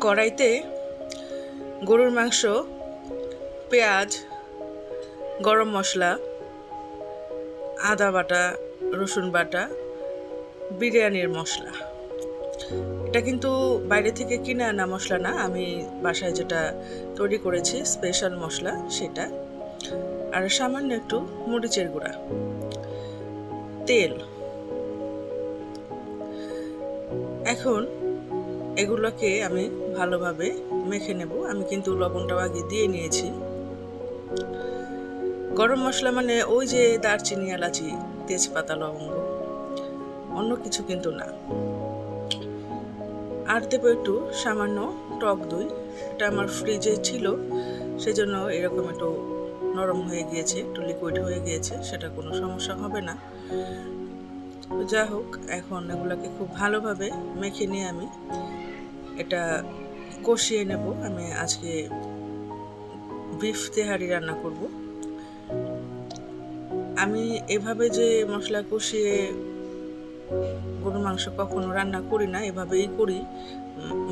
কড়াইতে গরুর মাংস, পেঁয়াজ, গরম মশলা, আদা বাটা, রসুন বাটা, বিরিয়ানির মশলা। এটা কিন্তু বাইরে থেকে কিনে আনা মশলা না, আমি বাসায় যেটা তৈরি করেছি, স্পেশাল মশলা সেটা। আর সামান্য একটু মরিচের গুঁড়া। তেল। এখন এগুলোকে আমি ভালোভাবে মেখে নেব। আমি কিন্তু লবণটাও আগে দিয়ে নিয়েছি। গরম মশলা মানে ওই যে দারচিনি, এলাচি, তেজপাতা, লবঙ্গ, অন্য কিছু কিন্তু না। আর দেবো একটু সামান্য টক দই। এটা আমার ফ্রিজে ছিল, সেজন্য এরকম একটু নরম হয়ে গিয়েছে, একটু লিকুইড হয়ে গিয়েছে, সেটা কোনো সমস্যা হবে না। যা হোক এখন এগুলোকে খুব ভালোভাবে মেখে নিয়ে আমি এটা কষিয়ে নেব। আমি আজকে বিফ তেহারি রান্না করব। আমি এভাবে যে মশলা কষিয়ে গরুর মাংস কখনো রান্না করি না, এভাবেই করি।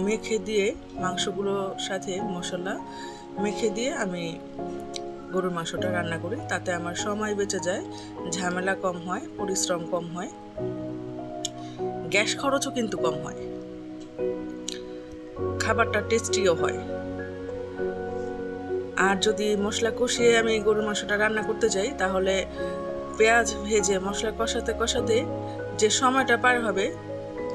মেখে দিয়ে মাংসগুলোর সাথে মশলা মেখে দিয়ে আমি গরুর মাংসটা রান্না করি, তাতে আমার সময় বেঁচে যায়, ঝামেলা কম হয়, পরিশ্রম কম হয়, গ্যাস খরচও কিন্তু কম হয়, খাবারটা টেস্টিও হয়। আর যদি মশলা কষিয়ে আমি গরুর মাংসটা রান্না করতে যাই, তাহলে পেঁয়াজ ভেজে মশলা কষাতে কষাতে যে সময়টা পার হবে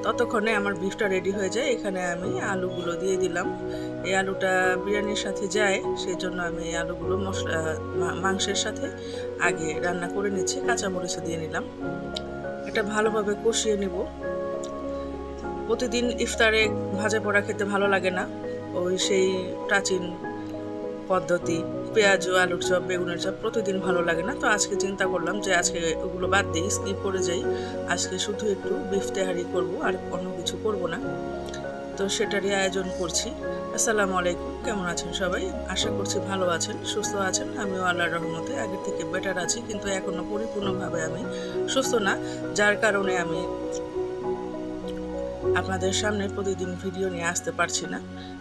ততক্ষণে আমার বিফটা রেডি হয়ে যায়। এখানে আমি আলুগুলো দিয়ে দিলাম। এই আলুটা বিরিয়ানির সাথে যায় সেই জন্য আমি এই আলুগুলো মশলা মাংসের সাথে আগে রান্না করে নিচ্ছি, কাঁচামরিচ দিয়ে নিলাম। এটা ভালোভাবে কষিয়ে নেব। প্রতিদিন ইফতারে ভাজা পোড়া খেতে ভালো লাগে না। ওই সেই প্রাচীন পদ্ধতি, পেঁয়াজ, আলুর চপ, বেগুনের চপ প্রতিদিন ভালো লাগে না। তো আজকে চিন্তা করলাম যে আজকে ওগুলো বাদ দিই স্কিপ করে যাই। আজকে শুধু একটু বিফ তেহারি করব আর অন্য কিছু করব না। তো সেটারই আয়োজন করছি। আসসালামু আলাইকুম, কেমন আছেন সবাই? আশা করছি ভালো আছেন, সুস্থ আছেন। আমিও আল্লাহর রহমতে আগের থেকে বেটার আছি, কিন্তু এখনও পরিপূর্ণভাবে আমি সুস্থ না, যার কারণে আমি আপনাদের সামনে প্রতিদিন ভিডিও নিয়ে আসতে পারছি না।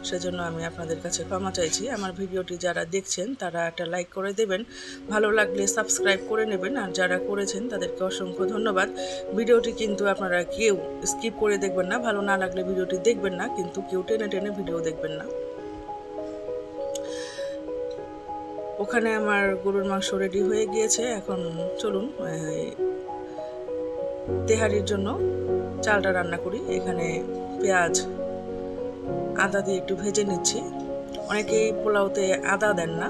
সেজন্য আমি আপনাদের কাছে ক্ষমা চাইছি। আমার ভিডিওটি যারা দেখছেন, তারা একটা লাইক করে দেবেন। ভালো লাগলে সাবস্ক্রাইব করে নেবেন। আর যারা করেছেন, তাদেরকে অসংখ্য ধন্যবাদ। ভিডিওটি কিন্তু আপনারা কেউ স্কিপ করে দেখবেন না। ভালো না লাগলে ভিডিওটি দেখবেন না। কিন্তু কেউ টেনে টেনে ভিডিও দেখবেন না। ওখানে আমার গরুর মাংস রেডি হয়ে গিয়েছে। এখন চলুন তেহারির জন্য চালটা রান্না করি। এখানে পেঁয়াজ, আদা দিয়ে একটু ভেজে নিচ্ছি। অনেকেই পোলাওতে আদা দেন না।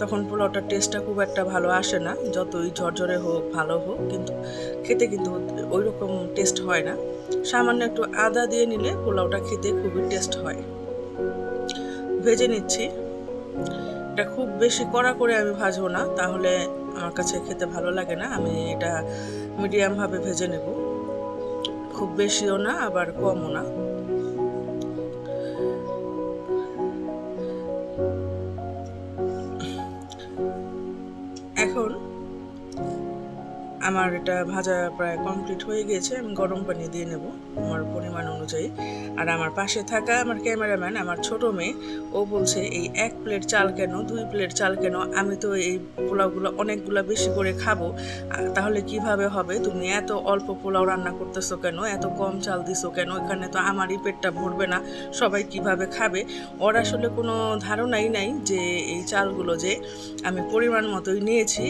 তখন পোলাওটার টেস্টটা খুব একটা ভালো আসে না। যতই ঝরঝরে হোক, ভালো হোক, কিন্তু খেতে কিন্তু ওই রকম টেস্ট হয় না। সামান্য একটু আদা দিয়ে নিলে পোলাওটা খেতে খুবই টেস্ট হয়। ভেজে নিচ্ছি। এটা খুব বেশি কড়া করে আমি ভাজবো না, তাহলে আমার কাছে খেতে ভালো লাগে না। আমি এটা মিডিয়ামভাবে ভেজে নেব। খুব বেশিও না আবার কমও না। আমার এটা ভাজা প্রায় কমপ্লিট হয়ে গিয়েছে আমি গরম পানি দিয়ে নেব আমার পরিমাণ অনুযায়ী। আর আমার পাশে থাকা আমার ক্যামেরাম্যান, আমার ছোট মেয়ে, ও বলছে, এই এক প্লেট চাল কেন, দুই প্লেট চাল কেন? আমি তো এই পোলাওগুলো অনেকগুলো বেশি করে খাব। তাহলে কীভাবে হবে? তুমি এত অল্প পোলাও রান্না করতেছো কেন? এত কম চাল দিছো কেন? এখানে তো আমারই পেটটা ভরবে না। সবাই কীভাবে খাবে? ওর আসলে কোনো ধারণাই নাই যে এই চালগুলো যে আমি পরিমাণ মতোই নিয়েছি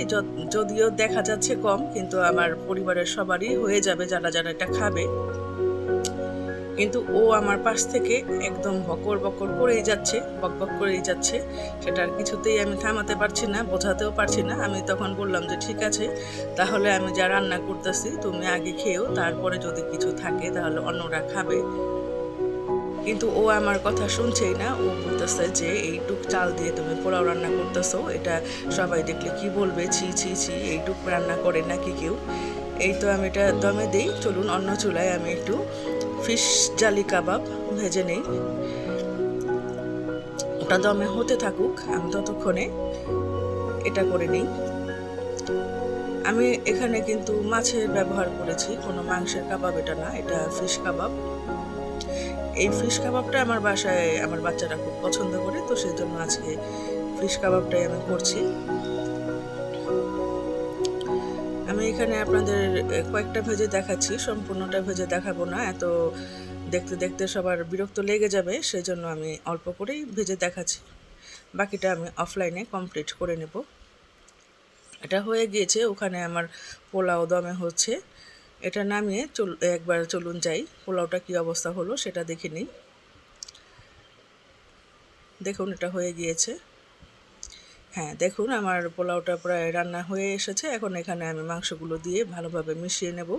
যদিও দেখা যাচ্ছে কম, কিন্তু আমার পরিবারের সবারই হয়ে যাবে, যারা যারা এটা খাবে। কিন্তু ও আমার পাশ থেকে একদম বকর বকর করেই যাচ্ছে, বক বক করেই যাচ্ছে। সেটা আর কিছুতেই আমি থামাতে পারছি না, বোঝাতেও পারছি না। আমি তখন বললাম যে, ঠিক আছে, তাহলে আমি যা রান্না করতেছি, তুমি আগে খেয়েও, তারপরে যদি কিছু থাকে, তাহলে অন্যরা খাবে। কিন্তু ও আমার কথা শুনছেই না। ও বলতেছে যে এইটুক চাল দিয়ে তুমি পোলাও রান্না করতেছো। এটা সবাই দেখলে কি বলবে? ছি ছি ছি এইটুক রান্না করে নাকি কেউ? এই তো আমি এটা দমে দিই। চলুন, অন্য চুলায় আমি একটু ফিশ জালি কাবাব ভেজে নেই। ওটা দমে হতে থাকুক, আমি ততক্ষণে এটা করে নিই। আমি এখানে কিন্তু মাছের ব্যবহার করেছি। কোনো মাংসের কাবাব এটা না, এটা ফিশ কাবাব। এই ফিশ কাবাবটা আমার বাসায় আমার বাচ্চারা খুব পছন্দ করে, তো সেই জন্য আজকে ফিশ কাবাবটাই আমি করছি। আমি এখানে আপনাদের কয়েকটা ভেজে দেখাচ্ছি, সম্পূর্ণটা ভেজে দেখাবো না। এত দেখতে দেখতে সবার বিরক্ত লেগে যাবে সেই জন্য আমি অল্প করেই ভেজে দেখাচ্ছি। বাকিটা আমি অফলাইনে কমপ্লিট করে নেব। এটা হয়ে গিয়েছে, ওখানে আমার পোলাও দমে হচ্ছে। এটা নামিয়ে চল, একবার চলুন যাই, পোলাওটা কী অবস্থা হলো সেটা দেখে নিই। দেখুন, এটা হয়ে গিয়েছে। হ্যাঁ দেখুন, আমার পোলাওটা প্রায় রান্না হয়ে এসেছে। এখন এখানে আমি মাংসগুলো দিয়ে ভালোভাবে মিশিয়ে নেব।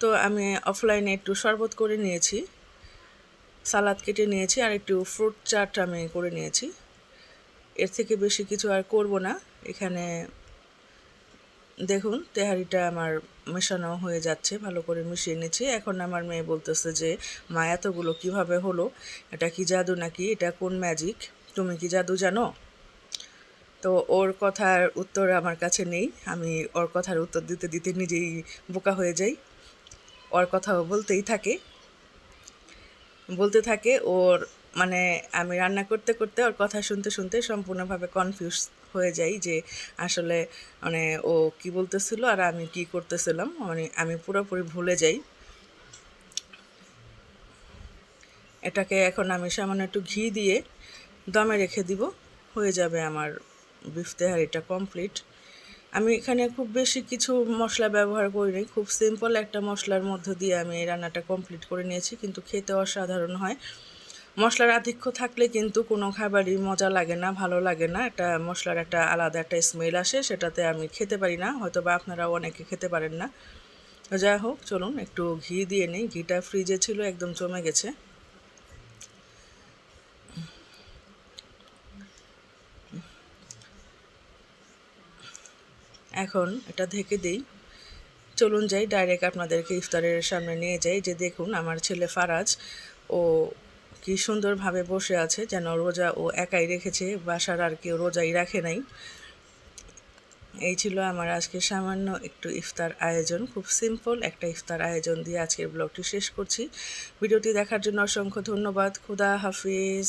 তো আমি অফলাইনে একটু শরবত করে নিয়েছি। সালাদ কেটে নিয়েছি আর একটু ফ্রুট চাট আমি করে নিয়েছি। এর থেকে বেশি কিছু আর করব না। এখানে দেখুন, তেহারিটা আমার মেশানো হয়ে যাচ্ছে, ভালো করে মিশিয়ে নিচ্ছি। এখন আমার মেয়ে বলতেছে যে, মা, এতগুলো কীভাবে হলো? এটা কি জাদু নাকি? এটা কোন ম্যাজিক তুমি কি জাদু জানো? তো ওর কথার উত্তর আমার কাছে নেই। আমি ওর কথার উত্তর দিতে দিতে নিজেই বোকা হয়ে যাই। ওর কথাও বলতেই থাকে। বলতে থাকে, ওর মানে আমি রান্না করতে করতে ওর কথা শুনতে শুনতে সম্পূর্ণভাবে কনফিউজ হয়ে যাই যে আসলে মানে ও কি বলতেছিল আর আমি কি করতেছিলাম। মানে আমি পুরোপুরি ভুলে যাই। এটাকে এখন আমি সামান্য একটু ঘি দিয়ে দমে রেখে দিব, হয়ে যাবে আমার বিফ তেহারিটা কমপ্লিট আমি এখানে খুব বেশি কিছু মশলা ব্যবহার করিনি খুব সিম্পল একটা মশলার মধ্য দিয়ে আমি এই রান্নাটা কমপ্লিট করে নিয়েছি, কিন্তু খেতে অসাধারণ হয়। মশলার আধিক্য থাকলে কিন্তু কোনো খাবারই মজা লাগে না, ভালো লাগে না। একটা মশলার একটা আলাদা একটা স্মেল আসে, সেটাতে আমি খেতে পারি না। হয়তো বা আপনারাও অনেকে খেতে পারেন না। যাই হোক, চলুন একটু ঘি দিয়ে নিই। ঘিটা ফ্রিজে ছিল, একদম জমে গেছে। এখন এটা ঢেকে দিই। চলুন যাই ডাইরেক্ট আপনাদেরকে ইফতারের সামনে নিয়ে যাই। যে দেখুন, আমার ছেলে ফারাজ, ও কি সুন্দরভাবে বসে আছে, যেন রোজা ও একাই রেখেছে, বাসার আর কেউ রোজাই রাখে নাই। এই ছিল আমার আজকে সামান্য একটু ইফতার আয়োজন, খুব সিম্পল একটা ইফতার আয়োজন দিয়ে আজকের ব্লগটি শেষ করছি। ভিডিওটি দেখার জন্য অসংখ্য ধন্যবাদ, খুদা হাফিজ।